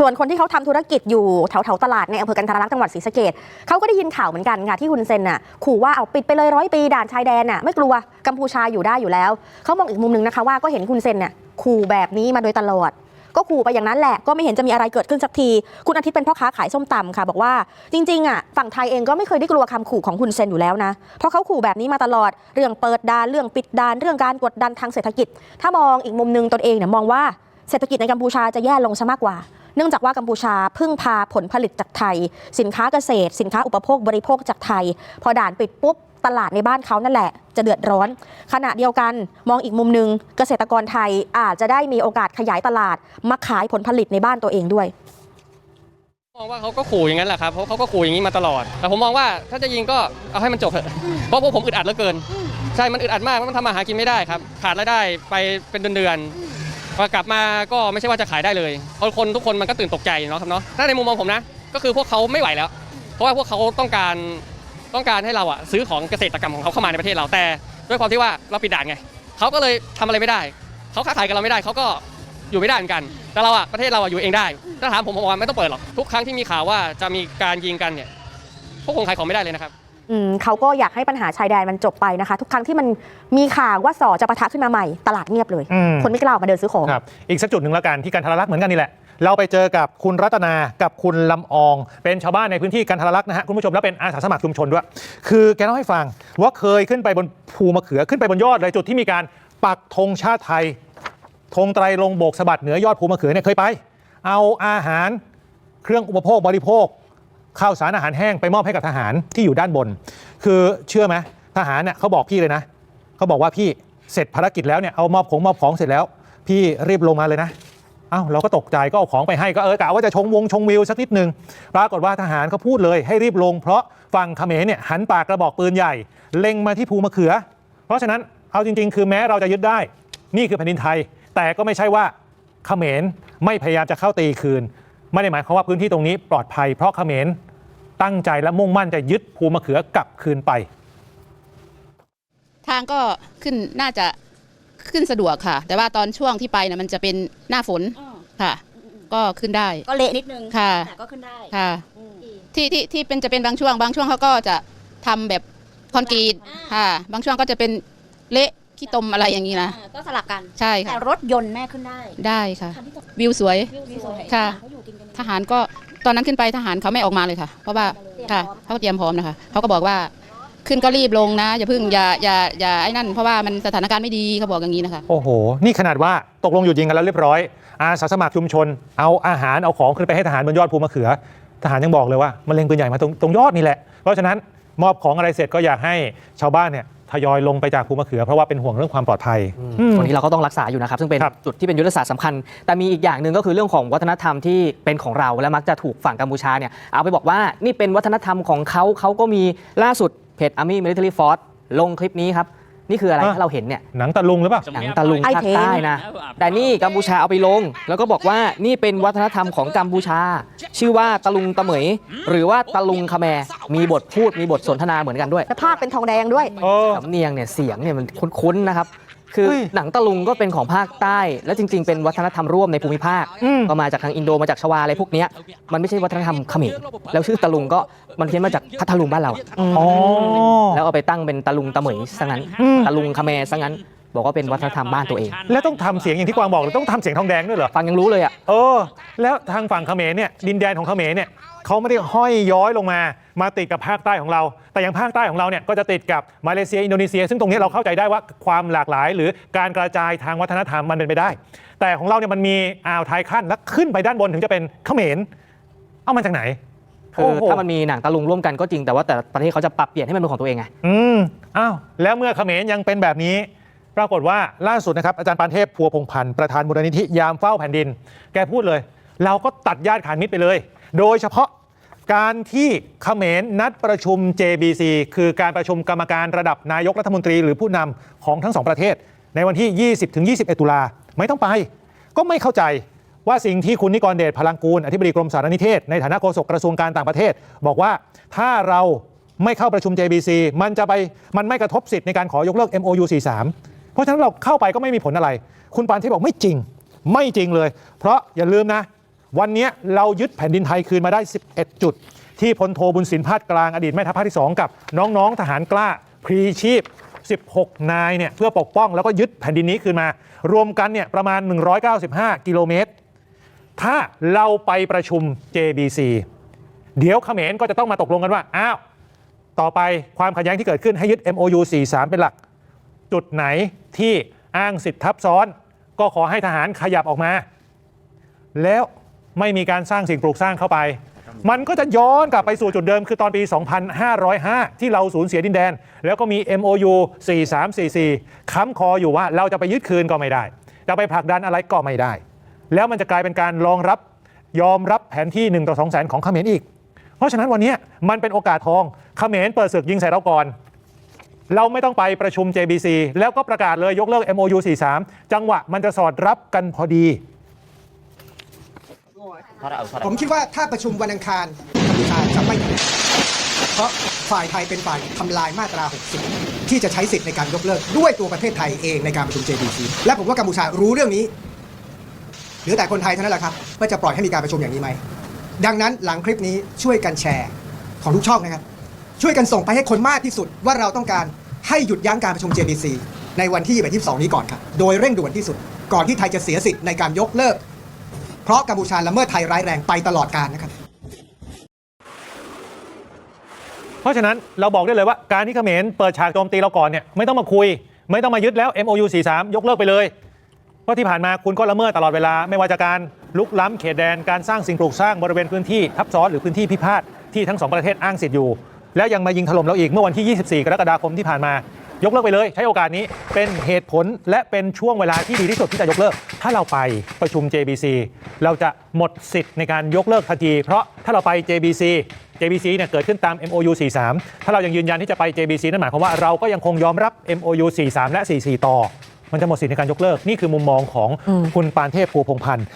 ส่วนคนที่เขาทำธุรกิจอยู่แถวแถวๆตลาดในอำเภอกันทรลักษณ์จังหวัดศรีสะเกดเขาก็ได้ยินข่าวเหมือนกันค่ะที่คุณเซนน่ะขู่ว่าเอาปิดไปเลยร้อยปีด่านชายแดนน่ะไม่กลัวกัมพูชาอยู่ได้อยู่แล้ว เขามองอีกมุมหนึ่งนะคะว่าก็เห็นคุณเซนน่ะขู่แบบนี้มาโดยตลอด ก็ขู่ไปอย่างนั้นแหละก็ไม่เห็นจะมีอะไรเกิดขึ้นสักที คุณอาทิตย์เป็นพ่อค้าขายส้มตำค่ะ บอกว่าจริงๆอะฝั่งไทยเองก็ไม่เคยได้กลัวคำขู่ของคุณเซนอยู่แล้วนะเพราะเขาขู่แบบนี้มาตลอดเรื่องเปิดด่านเรื่องปิดด่านเรื่องการกดดันทางเศรษฐกิจ ถ้ามองอีกมุมหนึงตนเองเนี่ยมองว่าเศรษฐกิจในกัมพูชาจะแย่ลงซะมากกว่า เนื่องจากว่ากัมพูชาพึ่งพาผลผลิตจากไทย สินค้าเกษตร สินค้าอุปโภคบริโภคจากไทย พอด่านปิดปุ๊บตลาดในบ้านเขานั่นแหละ จะเดือดร้อน ขณะเดียวกันมองอีกมุมหนึ่งเกษตรกรไทยอาจจะได้มีโอกาสขยายตลาด มาขายผลผลิตในบ้านตัวเองด้วยมองว่าเขาก็ขู่อย่างนั้นแหละครับเพราะเขาก็ขู่อย่างนี้มาตลอด แต่ผมมองว่าถ้าจะยิงก็เอาให้มันจบเถอะเพราะพวกผมอึดอัดเหลือเกิน ใช่ มันอึดอัดมากมันทำมาหากินไม่ได้ครับ ขาดรายได้ไปเป็นเดือนๆ พอกลับมาก็ไม่ใช่ว่าจะขายได้เลยเพราะคนทุกคนมันก็ตื่นตกใจเนาะครับเนาะถ้าในมุมมองผมนะ ก็คือพวกเขาไม่ไหวแล้ว เพราะว่าพวกเขาต้องการต้องการให้เราอะซื้อของเกษตรกรรมของเขาเข้ามาในประเทศเราแต่ ด้วยความที่ว่าเราปิดด่านไงเขาก็เลยทำอะไรไม่ได้เขาค้าขายกับเราไม่ได้เขาก็อยู่ไม่ได้เหมือนกัน แต่เราอะประเทศเราอะอยู่เองได้ ถ้าถามผมผมว่าไม่ต้องเปิดหรอกทุกครั้งที่มีข่าวว่าจะมีการยิงกันเนี่ยพวกคงขายของไม่ได้เลยนะครับ อืมเขาก็อยากให้ปัญหาชายแดนมันจบไปนะคะ ทุกครั้งที่มันมีข่าวว่าสอจะปะทะขึ้นมาใหม่ตลาดเงียบเลย อืม คนไม่กล้าออกมาเดินซื้อของ ครับอีกสักจุดหนึ่งแล้วกันที่กันทรลักษณ์เหมือนกันนี่แหละ เราไปเจอกับคุณรัตนากับคุณลำออง เป็นชาวบ้านในพื้นที่กันทรลักษณ์นะฮะคุณผู้ชมแล้วเป็นอาสาสมัครชุมชนด้วย คือแกเล่าให้ฟังว่าเคยขึ้นไปบนภูมะเขือขึ้นไปบนยอดเลยจุดที่มีการปักธงชาติไทยธงไตรลงค์โบกสะบัดเหนือยอดภูมะเขือเนี่ยเคยไป เอาอาหารเครื่องอุปโภคบริโภค ข้าวสารอาหารแห้งไปมอบให้กับทหารที่อยู่ด้านบน คือเชื่อไหมทหารเนี่ยเขาบอกพี่เลยนะเขาบอกว่าพี่เสร็จภารกิจแล้วเนี่ยเอามอบของมอบของเสร็จแล้ว พี่รีบลงมาเลยนะเอ้าเราก็ตกใจก็เอาของไปให้ก็เออกะว่าจะชงวงชงวิวสักนิดหนึ่งปรากฏว่าทหารเขาพูดเลยให้รีบลง เพราะฝั่งเขมรเนี่ยหันปากกระบอกปืนใหญ่ เล็งมาที่ภูมะเขือ เพราะฉะนั้นเอาจริง ๆ คือแม้เราจะยึดได้ นี่คือแผ่นดินไทย แต่ก็ไม่ใช่ว่าเขมรไม่พยายามจะเข้าตีคืน ไม่ได้หมายความว่าพื้นที่ตรงนี้ปลอดภัยเพราะเขมร ตั้งใจและมุ่งมั่นจะยึดภูมะเขือกลับคืนไป ทางก็ขึ้นน่าจะขึ้นสะดวกค่ะ แต่ว่าตอนช่วงที่ไปนะมันจะเป็นหน้าฝนค่ะ ก็ขึ้นได้ ก็เละนิดนึงค่ะ แต่ก็ขึ้นได้ค่ะที่ที่ที่เป็นจะเป็นบางช่วง บางช่วงเขาก็จะทำแบบคอนกรีตค่ะ บางช่วงก็จะเป็นเละขี้ตมอะไรอย่างนี้นะอ่าก็สลับกัน ใช่แต่ค่ะรถยนต์แม่ขึ้นได้ได้ค่ะ คันที่จะวิวสวย วิวสวยค่ะ เขาอยู่กินกันทหารก็ ตอนนั้นขึ้นไปทหารเขาไม่ออกมาเลยค่ะ เพราะว่าค่ะเขาเตรียมพร้อมนะคะเขาก็บอกว่าขึ้นก็รีบลงนะ อย่าเพิ่งอย่าอย่าอย่าไอ้นั่น เพราะว่ามันสถานการณ์ไม่ดีเขาบอกอย่างนี้นะคะโอ้โห นี่ขนาดว่าตกลงหยุดยิงกันแล้วเรียบร้อย อาสาสมัครชุมชน เอาอาหารเอาของขึ้นไปให้ทหารบนยอดภูมะเขือ ทหารยังบอกเลยว่ามันเล็งปืนใหญ่มาตรงตรงยอดนี่แหละเพราะฉะนั้นมอบของอะไรเสร็จก็อยากให้ชาวบ้านเนี่ย ทยอยลงไปจากภูมะเขือเพราะว่าเป็นห่วงเรื่องความปลอดภัยอืมตรงนี้เราก็ต้องรักษาอยู่นะครับ ซึ่งเป็นครับ จุดที่เป็นยุทธศาสตร์สำคัญ แต่มีอีกอย่างหนึ่งก็คือเรื่องของวัฒนธรรมที่เป็นของเราและมักจะถูกฝั่งกัมพูชาเนี่ยเอาไปบอกว่านี่เป็นวัฒนธรรมของเขาเขาก็มีล่าสุดเพจ Army Military Force ลงคลิปนี้ครับ นี่คืออะไรฮะถ้าเราเห็นเนี่ยหนังตะลุงหรือเปล่า หนังตะลุงไอ้ภาคเทนใต้นะ แต่นี่กัมพูชาเอาไปลง แล้วก็บอกว่านี่เป็นวัฒนธรรมของกัมพูชา ชื่อว่าตะลุงตะเหมย หรือว่าตะลุงคแมร์มีบทพูดมีบทสนทนาเหมือนกันด้วย และภาพเป็นทองแดงด้วย เออ สำเนียงเนี่ยเสียงเนี่ยมันคุ้นๆนะครับ คือเฮ้ยหนังตะลุงก็เป็นของภาคใต้ และจริง ๆ เป็นวัฒนธรรมร่วมในภูมิภาคอืมก็มาจากทางอินโดมาจากชวาอะไรพวกเนี้ยมันไม่ใช่วัฒนธรรมเขมรแล้วชื่อตะลุงก็มันเพี้ยนมาจากพัทลุงบ้านเราอ๋อแล้วเอาไปตั้งเป็นตะลุงตะเหมยซะงั้นอืมตะลุงคแมร์ซะงั้น บอกว่าเป็นวัฒนธรรมบ้านตัวเอง แล้วต้องทำเสียงอย่างที่กวางบอกเลยต้องทำเสียงทองแดงด้วยเหรอ ฟังยังรู้เลยอะ เออ แล้วทางฝั่งเขมรเนี่ยดินแดนของเขมรเนี่ยเขาไม่ได้ห้อยย้อยลงมา มาติดกับภาคใต้ของเรา แต่อย่างภาคใต้ของเราเนี่ยก็จะติดกับมาเลเซียอินโดนีเซีย ซึ่งตรงนี้เราเข้าใจได้ว่าความหลากหลาย หรือการกระจายทางวัฒนธรรมมันเป็นไปได้ แต่ของเราเนี่ยมันมีอ่าวไทยขั้นแล้วขึ้นไปด้านบนถึงจะเป็นเขมรเอามาจากไหน คือโอ้โห ถ้ามันมีหนังตะลุงร่วมกันก็จริงแต่ว่าแต่ละประเทศเขาจะปรับเปลี่ยนให้มันเป็นของตัวเองไง อืมอ้าวแล้วเมื่อเขมรยังเป็นแบบนี้ ปรากฏว่าล่าสุดนะครับอาจารย์ปานเทพพัวพงพันธ์ประธานมูลนิธิยามเฝ้าแผ่นดิน แกพูดเลย เราก็ตัดญาติขาดมิตรไปเลย โดยเฉพาะการที่เขมรนัดประชุม JBC คือการประชุมกรรมการระดับนายกรัฐมนตรีหรือผู้นำของทั้งสองประเทศ ในวันที่ 20-21 ตุลาไม่ต้องไป ก็ไม่เข้าใจว่าสิ่งที่คุณนิกรเดชพลังกูลอธิบดีกรมสารนิเทศ ในฐานะโฆษกกระทรวงการต่างประเทศ บอกว่าถ้าเราไม่เข้าประชุม JBC มันจะไปมันไม่กระทบสิทธิ์ในการขอยกเลิก MOU 43 ราะฉะนั้นเราเข้าไปก็ไม่มีผลอะไร คุณปานเที่บอกไม่จริง ไม่จริงเลย เพราะอย่าลืมนะ วันนี้เรายึดแผ่นดินไทยคืนมาได้ 11 จุด ที่พลโทบุญสินพาดกลางอดีตแม่ทัพภาคที่ 2 กับน้องๆทหารกล้าพรีชีพ 16 นายเนี่ยเพื่อปกป้องแล้วก็ยึดแผ่นดินนี้คืนมา รวมกันเนี่ยประมาณ 195 กิโลเมตร ถ้าเราไปประชุม JBC เดี๋ยวเขมรก็จะต้องมาตกลงกันว่า อ้าว ต่อไปความขัดแย้งที่เกิดขึ้นให้ยึด MOU 43 เป็นหลัก จุดไหนที่อ้างสิทธิทับซ้อน ก็ขอให้ทหารขยับออกมา แล้วไม่มีการสร้างสิ่งปลูกสร้างเข้าไป มันก็จะย้อนกลับไปสู่จุดเดิมคือตอนปี 2505 ที่เราสูญเสียดินแดน แล้วก็มี MOU 4344 ค้ำคออยู่ว่าเราจะไปยึดคืนก็ไม่ได้ จะไปผลักดันอะไรก็ไม่ได้ แล้วมันจะกลายเป็นการรองรับยอมรับแผนที่1ต่อ2แสนของเขมรอีก เพราะฉะนั้นวันนี้มันเป็นโอกาสทองเขมรเปิดศึกยิงใส่เราก่อน เราไม่ต้องไปประชุม JBC แล้วก็ประกาศเลยยกเลิก MOU 43 จังหวะมันจะสอดรับกันพอดี ผมคิดว่าถ้าประชุมวันอังคารกัมพูชาจะไม่แถลงเพราะฝ่ายไทยเป็นฝ่ายทำลายมาตรา 60 ที่จะใช้สิทธิ์ในการยกเลิก ด้วยตัวประเทศไทยเองในการประชุม JBC และผมว่ากัมพูชารู้เรื่องนี้เหลือแต่คนไทยเท่านั้นแหละครับว่าจะปล่อยให้มีการประชุมอย่างนี้ไหมดังนั้นหลังคลิปนี้ช่วยกันแชร์ของทุกช่องนะครับ ช่วยกันส่งไปให้คนมากที่สุดว่าเราต้องการให้หยุดยั้งการประชุม JBC ในวันที่21 22 นี้ก่อนครับ โดยเร่งด่วนที่สุด ก่อนที่ไทยจะเสียสิทธิ์ในการยกเลิก เพราะกัมพูชาละเมิดไทยร้ายแรงไปตลอดกาลนะครับ เพราะฉะนั้นเราบอกได้เลยว่าการที่เขมรเปิดฉากโจมตีเราก่อนเนี่ยไม่ต้องมาคุย ไม่ต้องมายึดแล้ว MOU 43 ยกเลิกไปเลยเพราะที่ผ่านมาคุณก็ละเมิดตลอดเวลา ไม่ว่าจะการลุกล้ำเขตแดนการสร้างสิ่งปลูกสร้างบริเวณพื้นที่ทับซ้อนหรือพื้นที่พิพาทที่ทั้งสองประเทศอ้างสิทธิ์อยู่ แล้วยังมายิงถล่มเราอีกเมื่อวันที่ 24 กรกฎาคมที่ผ่านมา ยกเลิกไปเลย ใช้โอกาสนี้เป็นเหตุผลและเป็นช่วงเวลาที่ดีที่สุดที่จะยกเลิก ถ้าเราไปประชุม JBC เราจะหมดสิทธิ์ในการยกเลิกทันทีเพราะถ้าเราไป JBC JBC เนี่ยเกิดขึ้นตาม MOU 43 ถ้าเรายังยืนยันที่จะไป JBC นั่นหมายความว่าเราก็ยังคงยอมรับ MOU 43 และ 44 ต่อ มันจะหมดสิทธิ์ในการยกเลิก นี่คือมุมมองของคุณปานเทพภูพงพันธ์